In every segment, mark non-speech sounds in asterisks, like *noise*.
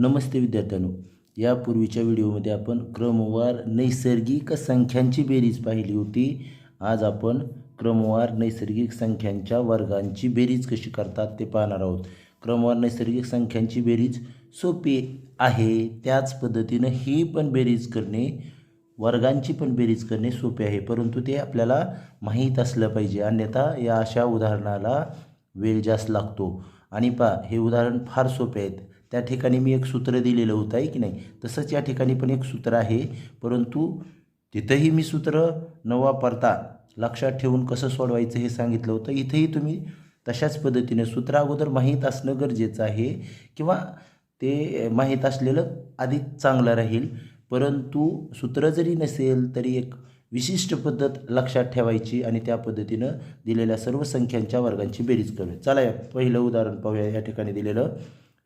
नमस्ते विद्यार्थ्यांनो. यापूर्वीच्या व्हिडिओमध्ये आपण क्रमवार नैसर्गिक संख्यांची बेरीज पाहिली होती. आज आपण क्रमवार नैसर्गिक संख्यांच्या वर्गांची बेरीज कशी करतात ते पाहणार आहोत. क्रमवार नैसर्गिक संख्यांची बेरीज सोपी आहे. त्याच पद्धतीनं ही पण बेरीज करणे वर्गांची पण बेरीज करणे सोपे आहे. परंतु ते आपल्याला माहीत असलं पाहिजे. अन्यथा या अशा उदाहरणाला वेळ जास्त लागतो. आणि पा हे उदाहरण फार सोपे आहेत. त्या ठिकाणी मी एक सूत्र दिलेलं होतं आहे की नाही? तसंच या ठिकाणी पण एक सूत्र आहे. परंतु तिथंही मी सूत्र न वापरता लक्षात ठेवून कसं सोडवायचं हे सांगितलं होतं. इथंही तुम्ही तशाच पद्धतीने सूत्र अगोदर माहीत असणं गरजेचं आहे किंवा ते माहीत असलेलं अधिक चांगलं राहील. परंतु सूत्र जरी नसेल तरी एक विशिष्ट पद्धत लक्षात ठेवायची आणि त्या पद्धतीनं दिलेल्या सर्व संख्यांच्या वर्गांची बेरीज करूया चला या पहिलं उदाहरण पाहूया या ठिकाणी दिलेलं.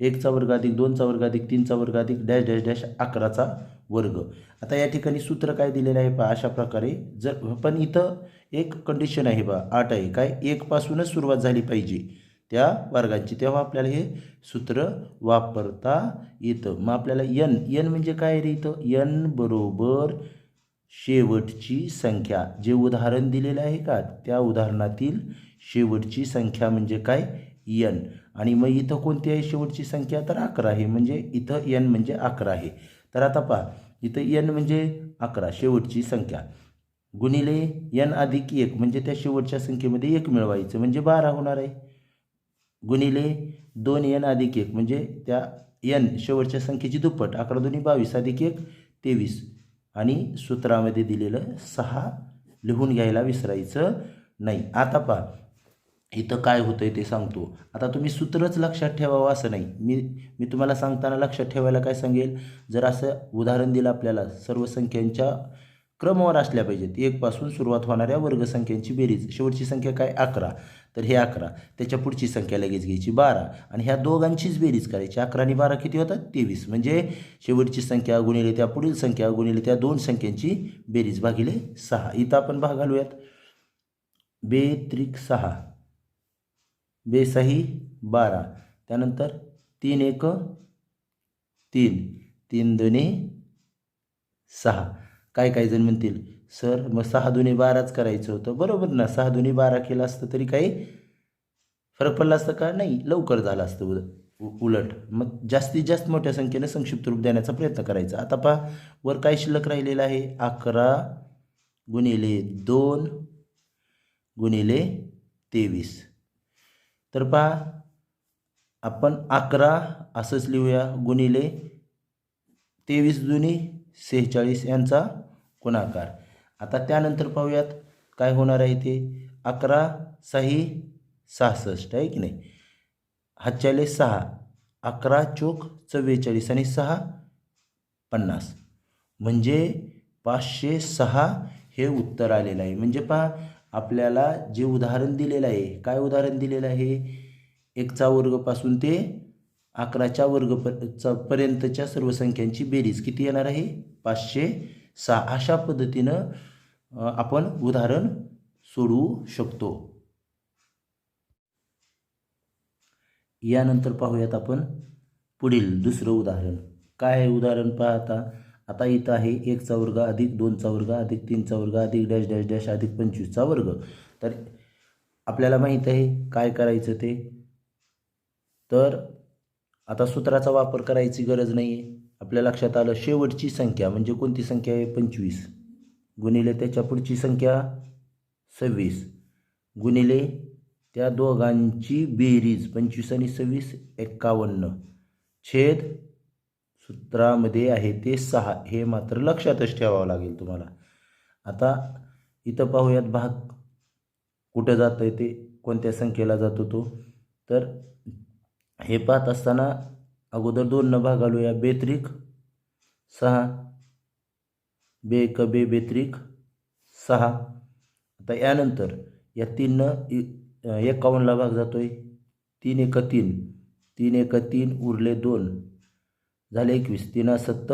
एकचा वर्ग अधिक दोनचा वर्ग अधिक तीनचा वर्ग अधिक डॅश डॅश डॅश अकराचा वर्ग. आता या ठिकाणी सूत्र काय दिलेलं आहे पहा अशा प्रकारे. जर पण इथं एक कंडिशन आहे बा आठ आहे. काय? एकपासूनच सुरुवात झाली पाहिजे त्या वर्गांची. तेव्हा आपल्याला हे सूत्र वापरता येतं. मग आपल्याला यन यन म्हणजे काय रे इथं? यन बरोबर शेवटची संख्या. जे उदाहरण दिलेलं आहे का त्या उदाहरणातील शेवटची संख्या म्हणजे काय? यन आणि मग इथं कोणती आहे? शेवटची संख्या तर अकरा आहे. म्हणजे इथं यन म्हणजे अकरा आहे. तर आता पहा इथं यन म्हणजे अकरा शेवटची संख्या. गुणिले यन अधिक एक म्हणजे त्या शेवटच्या संख्येमध्ये एक मिळवायचं. म्हणजे बारा होणार आहे. गुणिले दोन यन अधिक एक म्हणजे त्या यन शेवटच्या संख्येची दुप्पट. अकरा दोन्ही बावीस अधिक एक तेवीस. आणि सूत्रामध्ये दिलेलं सहा लिहून घ्यायला विसरायचं नाही. आता पहा इथं काय होतं आहे ते सांगतो. आता तुम्ही सूत्रच लक्षात ठेवावं असं नाही. मी मी तुम्हाला सांगताना लक्षात ठेवायला काय सांगेल? जर असं उदाहरण दिलं आपल्याला सर्व संख्यांच्या क्रमवार असल्या पाहिजेत. एकपासून सुरुवात होणाऱ्या वर्गसंख्यांची बेरीज. शेवटची संख्या काय? अकरा. तर हे अकरा. त्याच्या पुढची संख्या लगेच घ्यायची बारा. आणि ह्या दोघांचीच बेरीज करायची. अकरा आणि बारा किती होतात? तेवीस. म्हणजे शेवटची संख्या गुणिले त्या पुढील संख्या गुणिले त्या दोन संख्यांची बेरीज भागिले सहा. इथं आपण भाग घालूयात. बे त्रिक सहा. बेसही बारा. त्यानंतर तीन एक तीन. तीन दोन्ही सहा. काय काय जण म्हणतील? सर मग सहा दोन्ही बाराच करायचं होतं. बरोबर ना? सहा दोन्ही बारा केलं असतं तरी काही फरक पडला असतं का? नाही. लवकर झालं असतं उल उ- उलट. मग जास्तीत जास्त मोठ्या संख्येनं संक्षिप्त रूप देण्याचा प्रयत्न करायचा. आता पहा वर काय शिल्लक राहिलेलं आहे? अकरा गुणिले दोन गुणिले तेवीस. तर पहा आपण अकरा असंच लिहूया गुणिले तेवीस जुनी सेहेचाळीस यांचा गुणाकार. आता त्यानंतर पाहूयात काय होणार आहे ते अकरा सही सहासष्ट आहे की नाही? हातच्याले सहा अकरा चोक चव्वेचाळीस आणि सहा पन्नास. म्हणजे पाचशे सहा हे उत्तर आलेलं आहे. म्हणजे पहा आपल्याला जे उदाहरण दिलेलं आहे काय उदाहरण दिलेलं आहे? एकचा वर्गपासून ते अकराच्या वर्ग च पर्यंतच्या सर्व संख्यांची बेरीज किती येणार आहे? पाचशे सहा. अशा पद्धतीनं आपण उदाहरण सोडवू शकतो. यानंतर पाहूयात आपण पुढील दुसरं उदाहरण. काय आहे उदाहरण पाहता? आता इथं आहे एकचा वर्ग अधिक दोनचा वर्ग अधिक तीनचा वर्ग अधिक डॅश डॅश डॅश अधिक पंचवीसचा वर्ग. तर आपल्याला माहीत आहे काय करायचं ते. तर आता सूत्राचा वापर करायची गरज नाही आहे आपल्या लक्षात आलं शेवटची संख्या म्हणजे कोणती संख्या आहे? पंचवीस. गुणिले त्याच्या पुढची संख्या सव्वीस. गुणिले त्या दोघांची बेरीज पंचवीस आणि सव्वीस एक्कावन्न छेद सूत्रामध्ये आहे ते सहा हे मात्र लक्षातच ठेवावं लागेल तुम्हाला. आता इथं पाहूयात भाग. कुठं जातं आहे ते? कोणत्या संख्येला जातो तो? तर हे पाहत असताना अगोदर दोन भाग घालूया. बेत्रिक सहा. बे क बे बेत्रिक सहा. आता यानंतर या तीननं एकावन्नला भाग जातो आहे तीन एक तीन. तीन एक तीन उरले दोन. झाले एकवीस तीन सत्त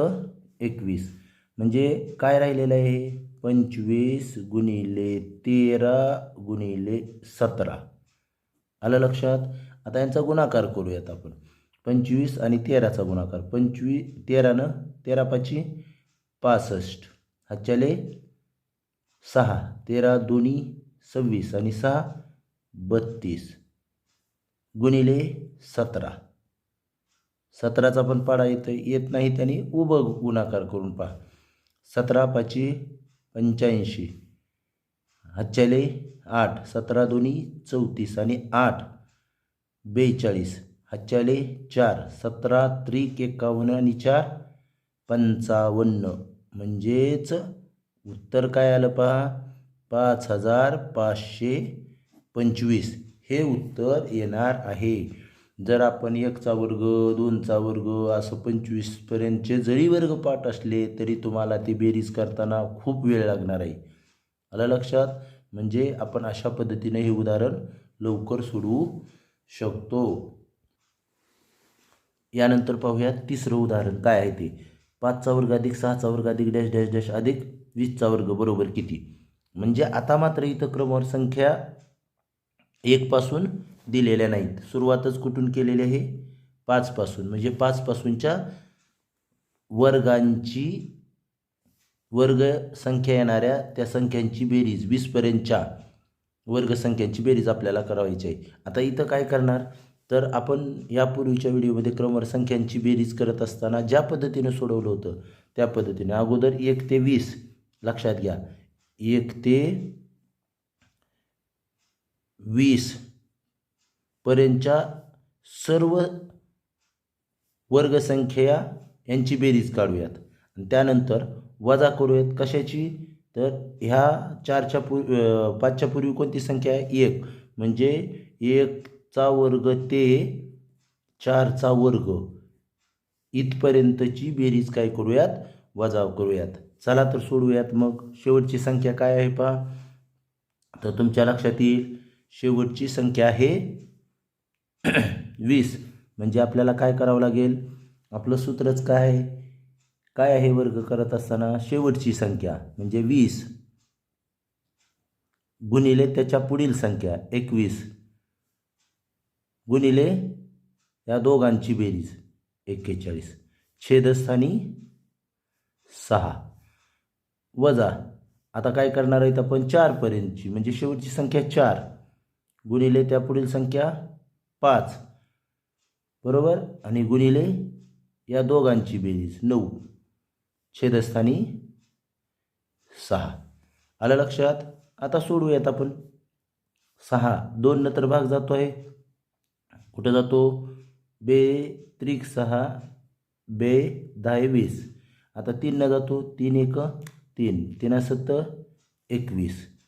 एकवीस. म्हणजे काय राहिलेलं आहे? पंचवीस गुणिले तेरा गुणिले सतरा. आलं लक्षात? आता यांचा गुणाकार करूयात आपण. पंचवीस आणि तेराचा गुणाकार. पंचवीस तेरानं तेरा पाची पासष्ट. हाच्याले सहा. तेरा दोन्ही सव्वीस आणि सहा बत्तीस. गुणिले सतरा. सतराचा पण पाडा येतो येत नाही त्यांनी उभं गुणाकार करून पहा. सतरा पाची पंच्याऐंशी. हाच्याले आठ. सतरा दोन्ही चौतीस आणि आठ. बेचाळीस. हाच्याले चार. सतरा त्रिक एकावन्न आणि चार. पंचावन्न. म्हणजेच उत्तर काय आलं पहा? पाच हजार पाचशे पंचवीस. हे उत्तर येणार आहे. जर आपण एकचा वर्ग दोनचा वर्ग असं पंचवीसपर्यंतचे जरी वर्ग पाठ असले तरी तुम्हाला ती बेरीज करताना खूप वेळ लागणार आहे. आलं लक्षात? म्हणजे आपण अशा पद्धतीने हे उदाहरण लवकर सोडवू शकतो. यानंतर पाहूयात तिसरं उदाहरण काय आहे ते. पाचचा वर्ग अधिक सहाचा वर्ग अधिक डॅश डॅश डॅश अधिक वीसचा वर्ग बरोबर किती? म्हणजे आता मात्र इथं क्रमवार संख्या एकपासून दिलेल्या नाहीत. सुरुवातच कुठून केलेली आहे? पाचपासून म्हणजे पाचपासूनच्या वर्गांची वर्ग संख्या येणाऱ्या त्या संख्यांची बेरीज वीसपर्यंतच्या वर्गसंख्यांची बेरीज आपल्याला करावायची आहे. आता इथं काय करणार? तर आपण यापूर्वीच्या व्हिडिओमध्ये क्रमवार संख्यांची बेरीज करत असताना ज्या पद्धतीने सोडवलं होतं त्या पद्धतीने. अगोदर एक ते वीस. लक्षात घ्या. एक ते वीस. पर्यंतच्या सर्व वर्गसंख्या यांची बेरीज काढूयात. आणि त्यानंतर वजा करूयात कशाची? तर ह्या चारच्या पूर पाचच्या पूर्वी कोणती संख्या आहे? एक. म्हणजे एकचा वर्ग ते चारचा वर्ग. इथपर्यंतची बेरीज काय करूयात? वजा करूयात. चला तर सोडूयात मग. शेवटची संख्या काय आहे पहा? तर तुमच्या लक्षात येईल. शेवटची संख्या आहे *clears throat* वीस. म्हणजे आपल्याला काय करावं लागेल? आपलं सूत्रच काय आहे? काय आहे वर्ग करत असताना शेवटची संख्या? म्हणजे वीस. गुणिले त्याच्या पुढील संख्या एकवीस. गुणिले या दोघांची बेरीज एक्केचाळीस. छेदस्थानी सहा. वजा. आता काय करणार आहेत आपण? चारपर्यंतची म्हणजे शेवटची संख्या चार. गुणिले त्या पुढील संख्या पाच. बरोबर? आणि गुणिले या दोघांची बेरीज नऊ. छेदस्थानी सहा. आलं लक्षात? आता सोडूयात आपण. सहा. दोन नंतर भाग जातो आहे. कुठं जातो? बे त्रिक सहा बे दहा वीस. आता तीन न जातो. तीन एक तीन. तीन सत्त एकवीस.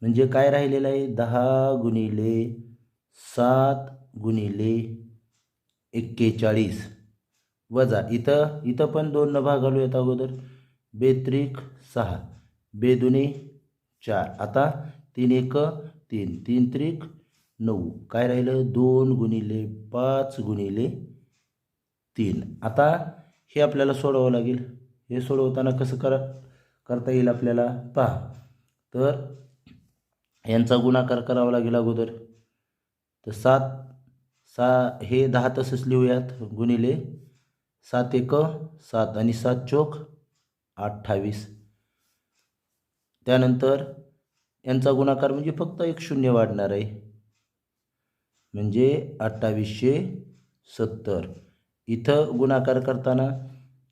म्हणजे काय राहिलेलं आहे? दहा गुणिले सात गुणिले एक्केचाळीस. वजा इथं इथं पण दोन न भाग घालूयात अगोदर. बेत्रिक सहा बेदुने चार. आता तीन एक तीन. तीन त्रिक नऊ. काय राहिलं? दोन गुणिले पाच गुणिले तीन. आता हे आपल्याला सोडवावं लागेल. हे सोडवताना कसं करा करता येईल आपल्याला? पहा. तर यांचा गुणाकार करावा लागेल अगोदर. तर सात सा हे दहा तसंच लिहूयात गुणिले. सात एक सात आणि सात चोख अठ्ठावीस. त्यानंतर यांचा गुणाकार म्हणजे फक्त एक शून्य वाढणार आहे. म्हणजे अठ्ठावीसशे सत्तर. इथं गुणाकार करताना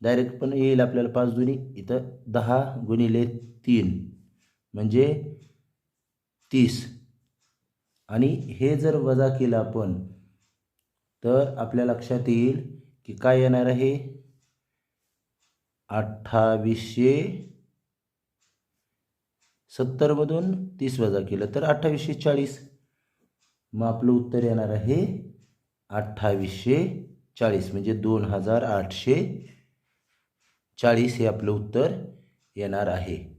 डायरेक्ट पण येईल आपल्याला पाच दुनी इथं दहा गुणिले तीन. म्हणजे तीस. आणि हे जर वजा केलं आपण तर आपल्या लक्षात येईल की काय येणार आहे? अठ्ठावीसशे सत्तरमधून तीस वजा केलं तर अठ्ठावीसशे चाळीस. मग आपलं उत्तर येणार आहे अठ्ठावीसशे चाळीस म्हणजे दोन हजार आठशे चाळीस हे आपलं उत्तर येणार आहे.